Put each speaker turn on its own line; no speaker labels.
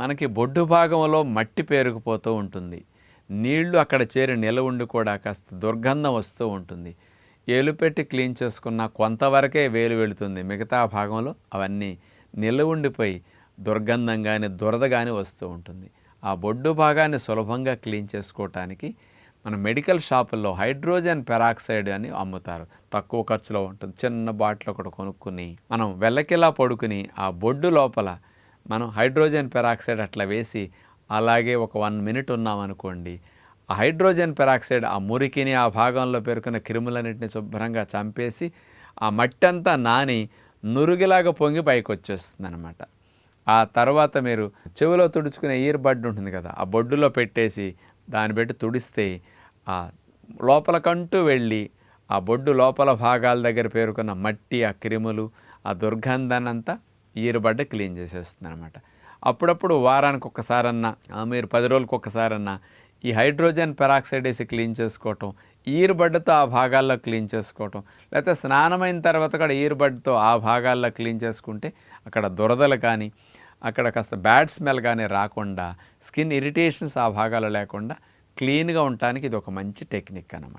మనకి బొడ్డు భాగంలో మట్టి పేరుకుపోతూ ఉంటుంది. నీళ్ళు అక్కడ చేరి నిల ఉండి కూడా కాస్త దుర్గంధం వస్తూ ఉంటుంది. ఏలు పెట్టి క్లీన్ చేసుకున్న కొంతవరకే వేలు వెళుతుంది. మిగతా భాగంలో అవన్నీ నిల ఉండిపోయి దుర్గంధం కానీ దురద కానీ వస్తూ ఉంటుంది. ఆ బొడ్డు భాగాన్ని సులభంగా క్లీన్ చేసుకోవటానికి మన మెడికల్ షాపుల్లో హైడ్రోజన్ పెరాక్సైడ్ అని అమ్ముతారు. తక్కువ ఖర్చులో ఉంటుంది. చిన్న బాటిల్ ఒకటి కొనుక్కుని మనం వెళ్ళకిలా పడుకుని ఆ బొడ్డు లోపల మనం హైడ్రోజన్ పెరాక్సైడ్ అట్లా వేసి అలాగే ఒక వన్ మినిట్ ఉన్నామనుకోండి ఆ హైడ్రోజన్ పెరాక్సైడ్ ఆ మురికిని ఆ భాగంలో పేరుకున్న క్రిములన్నింటిని శుభ్రంగా చంపేసి ఆ మట్టి అంతా నాని నురుగిలాగా పొంగి పైకి వచ్చేస్తుంది అనమాట ఆ తర్వాత మీరు చెవిలో తుడుచుకునే ఇయర్ బడ్ ఉంటుంది కదా ఆ బొడ్డులో పెట్టేసి దాన్ని పెట్టి తుడిస్తే ఆ లోపలకంటూ వెళ్ళి ఆ బొడ్డు లోపల భాగాల దగ్గర పేరుకున్న మట్టి ఆ క్రిములు ఆ దుర్గంధాన్ని అంతా ఈరుబడ్డ క్లీన్ చేసేస్తుంది అనమాట అప్పుడప్పుడు వారానికి ఒక్కసారన్నా ఆ, మీరు పది రోజులకు ఒక్కసారన్నా ఈ హైడ్రోజన్ పెరాక్సైడ్ వేసి క్లీన్ చేసుకోవటం ఈరుబడ్డతో ఆ భాగాల్లో క్లీన్ చేసుకోవటం లేకపోతే స్నానమైన తర్వాత కూడా ఈరుబడ్డతో ఆ భాగాల్లో క్లీన్ చేసుకుంటే అక్కడ దురదలు కానీ అక్కడ కాస్త బ్యాడ్ స్మెల్ కానీ రాకుండా స్కిన్ ఇరిటేషన్స్ ఆ భాగాలు లేకుండా క్లీన్గా ఉండటానికి ఇది ఒక మంచి టెక్నిక్ అన్నమాట.